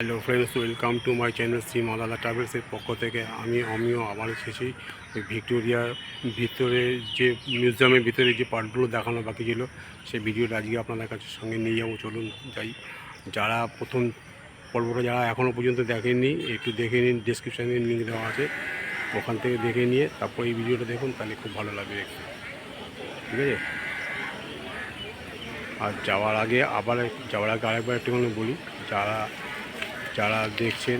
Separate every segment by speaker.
Speaker 1: Hello friends welcome to my channel Shri Malala ট্রাভেলসের পক্ষ থেকে। আমি আমিও আবার এসেছি। ভিক্টোরিয়ার ভিতরে যে মিউজিয়ামের ভিতরে যে পার্টগুলো দেখানো বাকি ছিল, সেই ভিডিওটা আজকে আপনাদের কাছে সঙ্গে নিয়ে যাব। চলুন যাই। যারা প্রথম পর্বটা যারা এখনও পর্যন্ত দেখেননি, একটু দেখে নিন ডিসক্রিপশানে লিঙ্ক দেওয়া আছে। ওখান থেকে দেখে নিয়ে তারপর এই ভিডিওটা দেখুন, তাহলে খুব ভালো লাগবে দেখতে। ঠিক আছে? আর যাওয়ার আগে আবার যাওয়ার আগে আরেকবার একটুখানি বলি, যারা যারা দেখছেন,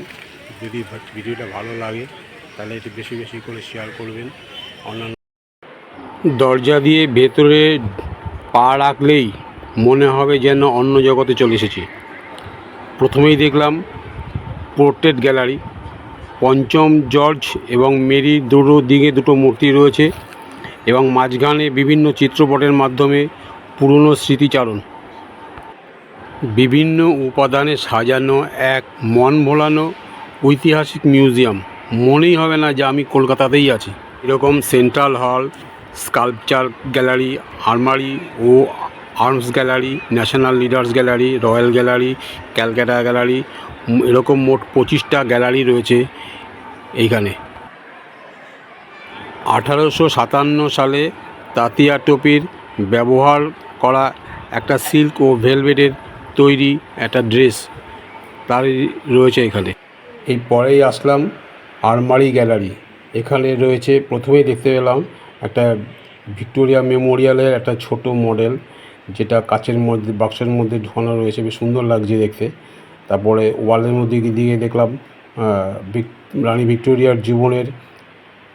Speaker 1: যদি ভিডিওটা ভালো লাগে, তাহলে এটি বেশি বেশি করে শেয়ার করবেন। অন্যান্য দরজা দিয়ে ভেতরে পা রাখলেই মনে হবে যেন অন্য জগতে চলে এসেছি। প্রথমেই দেখলাম পোর্ট্রেট গ্যালারি পঞ্চম জর্জ এবং মেরি দুটো দিকে দুটো মূর্তি রয়েছে এবং মাঝখানে বিভিন্ন চিত্রপটের মাধ্যমে পুরনো স্মৃতিচারণ। বিভিন্ন উপাদানে সাজানো এক মন ভোলানো ঐতিহাসিক মিউজিয়াম। মনেই হবে না যে আমি কলকাতাতেই আছি। এরকম সেন্ট্রাল হল, স্কাল্পচার গ্যালারি, আলমারি ও arms gallery, national leaders gallery, royal gallery, Calcutta gallery, এরকম মোট পঁচিশটা গ্যালারি রয়েছে এইখানে। আঠারোশো সাতান্ন সালে তাতিয়া টোপির ব্যবহার করা একটা সিল্ক ও ভেলভেটের তৈরি একটা ড্রেস তারই রয়েছে এখানে। এই পরেই আসলাম আলমারি গ্যালারি। এখানে রয়েছে প্রথমেই দেখতে পেলাম একটা ভিক্টোরিয়া মেমোরিয়ালের একটা ছোট মডেল, যেটা কাচের মধ্যে, বাক্সের মধ্যে ঢোকানো রয়েছে। বেশ সুন্দর লাগছে দেখতে। তারপরে ওয়ালের মধ্যে দিয়ে দেখলাম রানী ভিক্টোরিয়ার জীবনের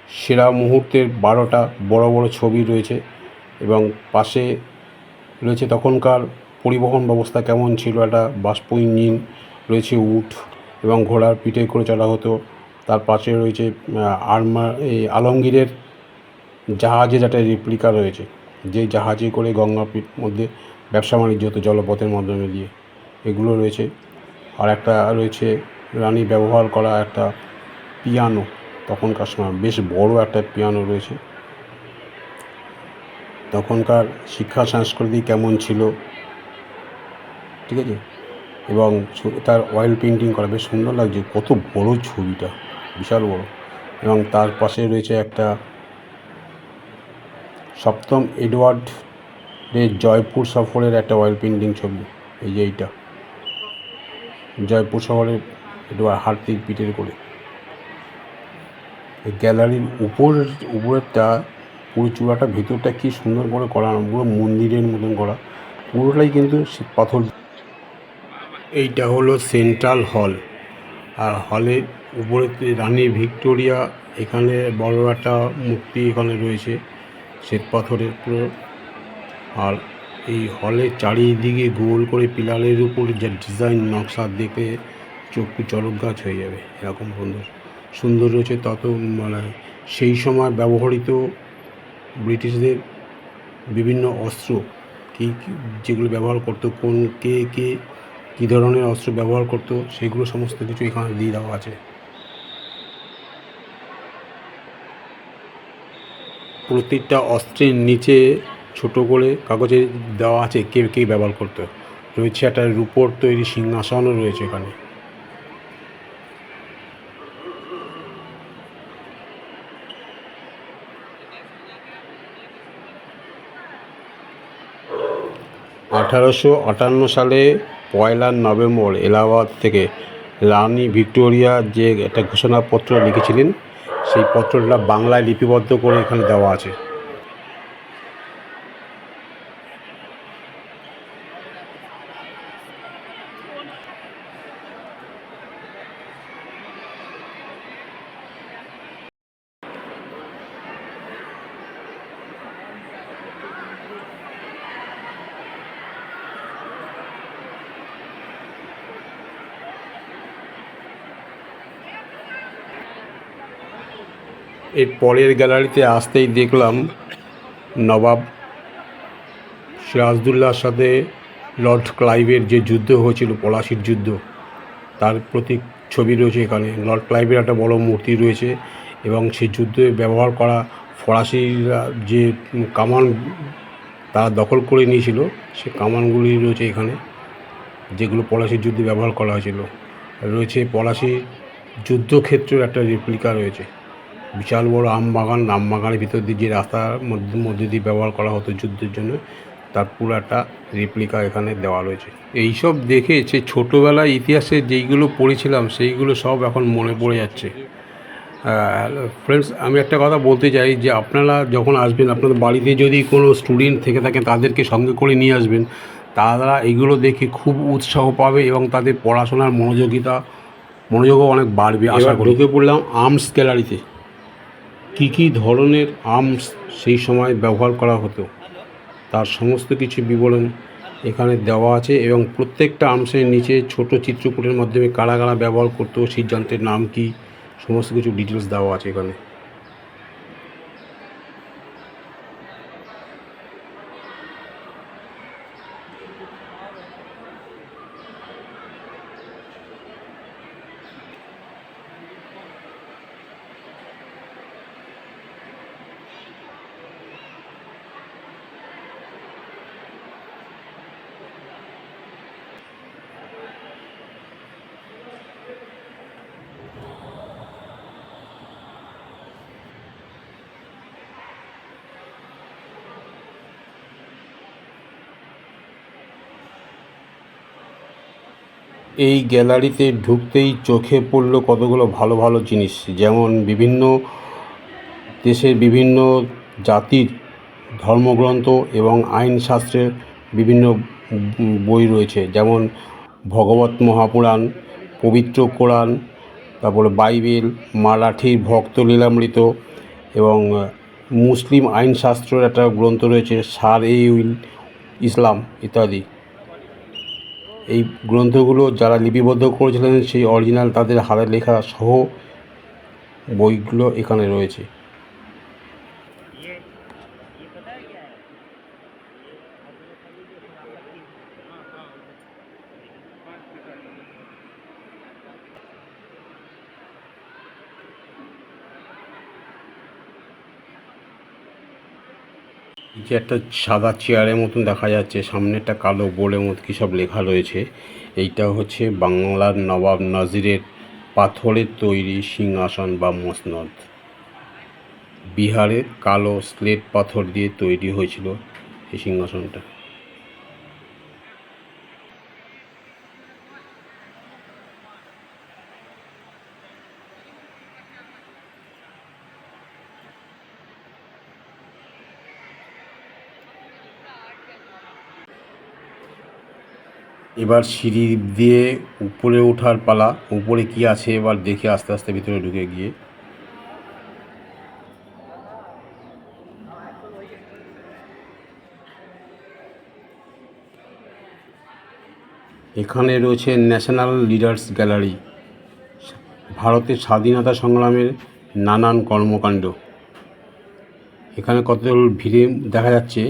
Speaker 1: সেরা মুহূর্তের বারোটা বড় বড় ছবি রয়েছে এবং পাশে রয়েছে তখনকার পরিবহন ব্যবস্থা কেমন ছিল? একটা বাষ্প ইঞ্জিন রয়েছে উট এবং ঘোড়ার পিঠে করে চলা হতো। তার পাশে রয়েছে আহ, আরমা এই আলমগীরের জাহাজের একটা রেপ্লিকা রয়েছে। যে জাহাজে করে গঙ্গাপিঠ মধ্যে ব্যবসা বাণিজ্য হতো জলপথের মাধ্যমে দিয়ে। এগুলো রয়েছে। আর একটা রয়েছে রানী ব্যবহার করা একটা পিয়ানো তখনকার সময়। বেশ বড় একটা পিয়ানো রয়েছে। তখনকার শিক্ষা সংস্কৃতি কেমন ছিল? ঠিক আছে? এবং তার অয়েল পেন্টিং করা বেশ সুন্দর লাগছে। কত বড় ছবিটা, বিশাল বড়। এবং তার পাশে রয়েছে একটা সপ্তম এডওয়ার্ড এর জয়পুর সফরের একটা অয়েল পেন্টিং ছবি, এই যে এইটা। জয়পুর শহরের এডওয়ার্ড হাতির পিঠের করে। গ্যালারির উপর, উপরেরটা, পুরো চূড়াটা, ভেতরটা কি সুন্দর করে করা, পুরো মন্দিরের মতন করা। পুরোটাই কিন্তু পাথর এইটা হলো সেন্ট্রাল হল। আর হলের উপরে রানী ভিক্টোরিয়া, এখানে বড় একটা মূর্তি এখানে রয়েছে, শ্বেত পাথরের পুরো। আর এই হলের চারিদিকে গোল করে পিলারের উপর যে ডিজাইন নকশা দেখে চক্ষু চরক গাছ হয়ে যাবে, এরকম সুন্দর। সুন্দর রয়েছে তত মানে সেই সময় ব্যবহৃত ব্রিটিশদের বিভিন্ন অস্ত্র, কী, কী- যেগুলো ব্যবহার করতো, কোন, কে কে কী ধরনের অস্ত্র ব্যবহার করতো, সেগুলো সমস্ত কিছু এখানে দিয়ে দেওয়া আছে। প্রত্যেকটা অস্ত্রের নিচে ছোট করে কাগজে দেওয়া আছে কে কে ব্যবহার করতো। রয়েছে একটা রূপোর তৈরি সিংহাসনও রয়েছে এখানে। আঠারোশো আটান্ন সালে পয়লা নভেম্বর এলাহাবাদ থেকে রানী ভিক্টোরিয়া যে একটা ঘোষণাপত্র লিখেছিলেন, সেই পত্রটা বাংলায় লিপিবদ্ধ করে এখানে দেওয়া আছে। এর পরের গ্যালারিতে আসতেই দেখলাম নবাব সিরাজদুল্লাহর সাথে লর্ড ক্লাইভের যে যুদ্ধ হয়েছিল, পলাশির যুদ্ধ, তার প্রতীক ছবি রয়েছে এখানে। লর্ড ক্লাইভের একটা বড় মূর্তি রয়েছে এবং সেই যুদ্ধে ব্যবহার করা ফরাসিরা যে কামান তারা দখল করে নিয়েছিল, সে কামানগুলি রয়েছে এখানে, যেগুলো পলাশির যুদ্ধে ব্যবহার করা হয়েছিল। রয়েছে পলাশি যুদ্ধক্ষেত্রের একটা রেপ্লিকা রয়েছে। বিশাল বড় আম বাগান আম বাগানের ভিতর দিয়ে যে রাস্তার মধ্যে মধ্যে দিয়ে ব্যবহার করা হতো যুদ্ধের জন্য তার পুরো একটা রেপ্লিকা এখানে দেওয়া রয়েছে। এইসব দেখে সে ছোটোবেলায় ইতিহাসে যেইগুলো পড়েছিলাম সেইগুলো সব এখন মনে পড়ে যাচ্ছে। ফ্রেন্ডস আমি একটা কথা বলতে চাই যে আপনারা যখন আসবেন আপনাদের বাড়িতে যদি কোনো স্টুডেন্ট থেকে থাকেন তাদেরকে সঙ্গে করে নিয়ে আসবেন তারা এগুলো দেখে খুব উৎসাহ পাবে এবং তাদের পড়াশোনার মনোযোগিতা মনোযোগও অনেক বাড়বে আশা করি। ঢুকে পড়লাম আর্মস গ্যালারিতে কী কী ধরনের আর্মস সেই সময় ব্যবহার করা হতো, তার সমস্ত কিছু বিবরণ এখানে দেওয়া আছে এবং প্রত্যেকটা আর্মসের নিচে ছোট চিত্রকূটের মাধ্যমে কারা কারা ব্যবহার করতো সিদ্ধান্তের নাম কি, সমস্ত কিছু ডিটেলস দেওয়া আছে এখানে। এই গ্যালারিতে ঢুকতেই চোখে পড়ল কতগুলো ভালো ভালো জিনিস। যেমন বিভিন্ন দেশের বিভিন্ন জাতির ধর্মগ্রন্থ এবং আইনশাস্ত্রের বিভিন্ন বই রয়েছে। যেমন ভগবত মহাপুরাণ, পবিত্র কোরআন, তারপরে বাইবেল মারাঠি ভক্ত লীলামৃত এবং মুসলিম আইনশাস্ত্রের একটা গ্রন্থ রয়েছে সার এ ইসলাম ইত্যাদি। এই গ্রন্থগুলো যারা লিপিবদ্ধ করেছিলেন সেই অরিজিনাল তাদের হাতে লেখা সহ বইগুলো এখানে রয়েছে। যে একটা সাদা চেয়ারের মতন দেখা যাচ্ছে, সামনে একটা কালো বোর্ডের মতো কী সব লেখা রয়েছে। এইটা হচ্ছে বাংলার নবাব নাজিরের পাথরের তৈরি সিংহাসন বা মসনদ। বিহারের কালো স্লেট পাথর দিয়ে তৈরি হয়েছিল এই সিংহাসনটা। এবার সিঁড়ি দিয়ে উপরে ওঠার পালা, উপরে কি আছে এবার দেখে আস্তে আস্তে ভিতরে ঢুকে গিয়ে। এখানে রয়েছে ন্যাশনাল লিডার্স গ্যালারি, ভারতের স্বাধীনতা সংগ্রামের নানান কর্মকাণ্ড। এখানে কত ভিড়ে দেখা যাচ্ছে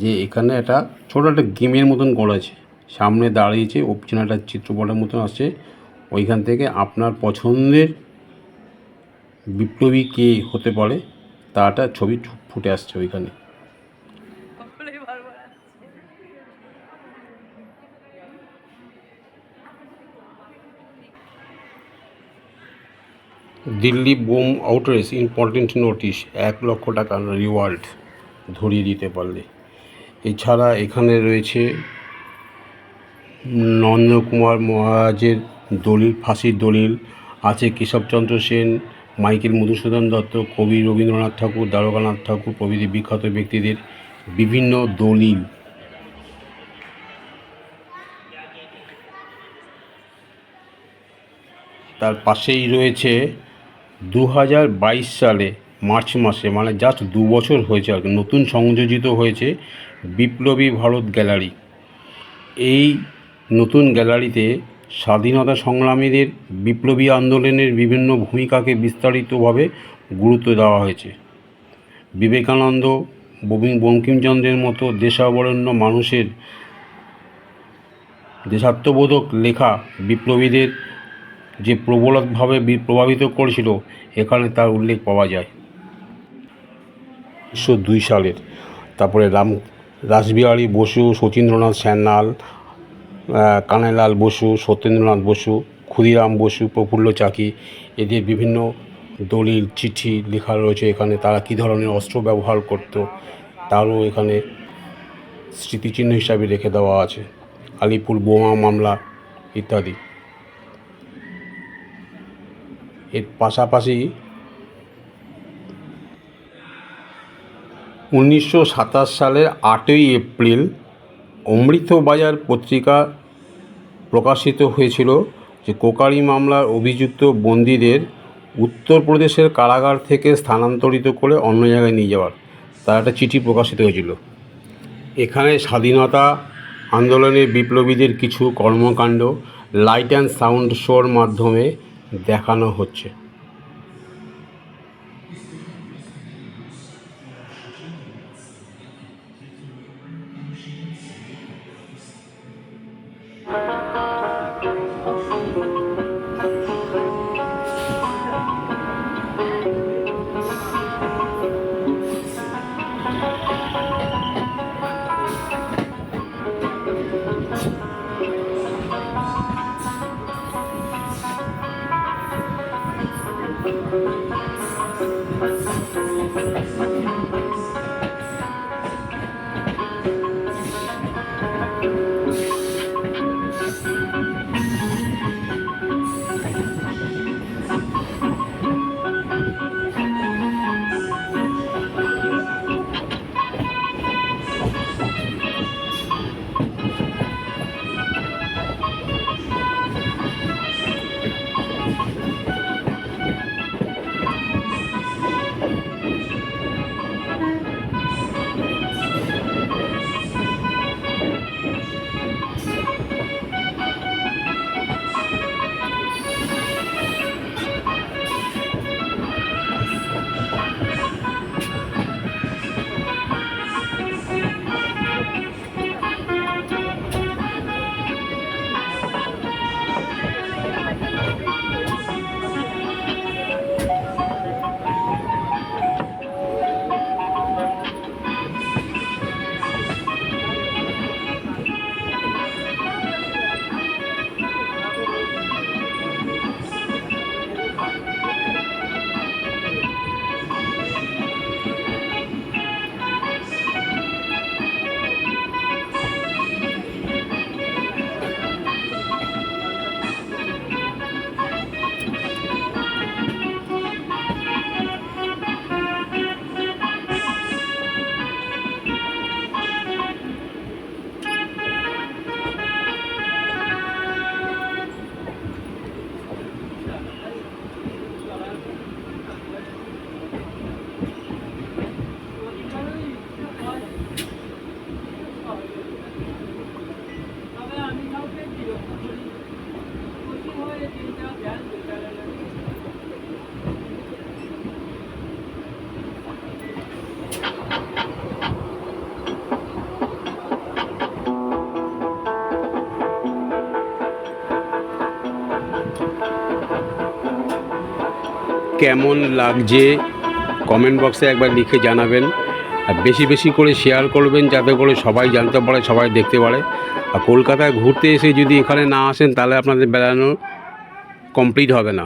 Speaker 1: যে এখানে একটা ছোটো একটা গেমের মতন করেছে সামনে দাঁড়িয়েছে একটা চিত্রপটের মতন আছে ওইখান থেকে আপনার পছন্দের বিপ্লবী কে হতে পারে তাটা ছবি ফুটে আসছে ওইখানে।
Speaker 2: আসছে
Speaker 1: দিল্লি বোম আউটরেস ইম্পর্টেন্ট নোটিশ এক লক্ষ টাকার রিওয়ার্ড ধরিয়ে দিতে পারলে। এছাড়া এখানে রয়েছে নন্দকুমার মহারাজের দলিল, ফাঁসির দলিল আছে। কেশবচন্দ্র সেন, মাইকেল মধুসূদন দত্ত, কবি রবীন্দ্রনাথ ঠাকুর, দ্বারকানাথ ঠাকুর প্রভৃতি বিখ্যাত ব্যক্তিদের বিভিন্ন দলিল। তার পাশেই রয়েছে দু হাজার বাইশ সালে মার্চ মাসে মানে জাস্ট দু বছর হয়েছে আর নতুন সংযোজিত হয়েছে বিপ্লবী ভারত গ্যালারি। এই নতুন গ্যালারিতে স্বাধীনতা সংগ্রামীদের বিপ্লবী আন্দোলনের বিভিন্ন ভূমিকাকে বিস্তারিতভাবে গুরুত্ব দেওয়া হয়েছে। বিবেকানন্দ, ববি- বঙ্কিমচন্দ্রের মতো দেশাবরণ্য মানুষের দেশাত্মবোধক লেখা বিপ্লবীদের যে প্রবলভাবে প্রভাবিত করেছিল, এখানে তার উল্লেখ পাওয়া যায়। উনিশশো দুই সালের, তারপরে রাম রাসবিহারী বসু, শচীন্দ্রনাথ সান্যাল কানাইলাল বসু, সত্যেন্দ্রনাথ বসু, ক্ষুদিরাম বসু, প্রফুল্ল চাকি, এদের বিভিন্ন দলিল, চিঠি লেখা রয়েছে এখানে। তারা কী ধরনের অস্ত্র ব্যবহার করতো, তারও এখানে স্মৃতিচিহ্ন হিসাবে রেখে দেওয়া আছে। আলিপুর বোমা মামলা ইত্যাদি। এর পাশাপাশি উনিশশো সাতাশ সালের আটই এপ্রিল অমৃতবাজার পত্রিকা প্রকাশিত হয়েছিল যে কোকারি মামলার অভিযুক্ত বন্দীদের উত্তরপ্রদেশের কারাগার থেকে স্থানান্তরিত করে অন্য জায়গায় নিয়ে যাওয়ার। তার একটা চিঠি প্রকাশিত হয়েছিল। এখানে স্বাধীনতা আন্দোলনের বিপ্লবীদের কিছু কর্মকাণ্ড লাইট অ্যান্ড সাউন্ড শোর মাধ্যমে দেখানো হচ্ছে। Thank you. কেমন লাগছে? কমেন্ট বক্সে একবার লিখে জানাবেন। আর বেশি বেশি করে শেয়ার করবেন, যাতে করে সবাই জানতে পারে, সবাই দেখতে পারে। আর কলকাতায় ঘুরতে এসে যদি এখানে না আসেন, তাহলে আপনাদের বেড়ানো কমপ্লিট হবে না।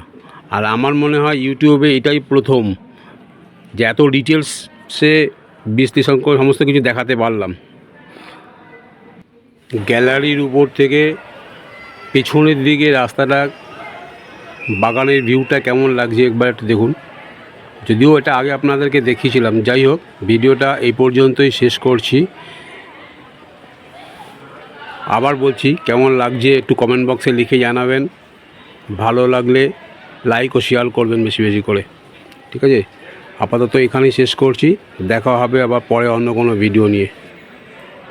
Speaker 1: আর আমার মনে হয় ইউটিউবে এটাই প্রথম, যে এত ডিটেলসে বিশ্লেষণ করে সমস্ত কিছু দেখাতে পারলাম। গ্যালারির উপর থেকে পেছনের দিকে রাস্তাটা বাগানের ভিউটা কেমন লাগছে একবার একটু দেখুন। যদিও এটা আগে আপনাদেরকে দেখিয়েছিলাম। যাই হোক, ভিডিওটা এই পর্যন্তই শেষ করছি। আবার বলছি, কেমন লাগছে একটু কমেন্ট বক্সে লিখে জানাবেন। ভালো লাগলে লাইক ও শেয়ার করবেন বেশি বেশি করে। ঠিক আছে? আপাতত এখানেই শেষ করছি। দেখা হবে আবার পরে অন্য কোনো ভিডিও নিয়ে।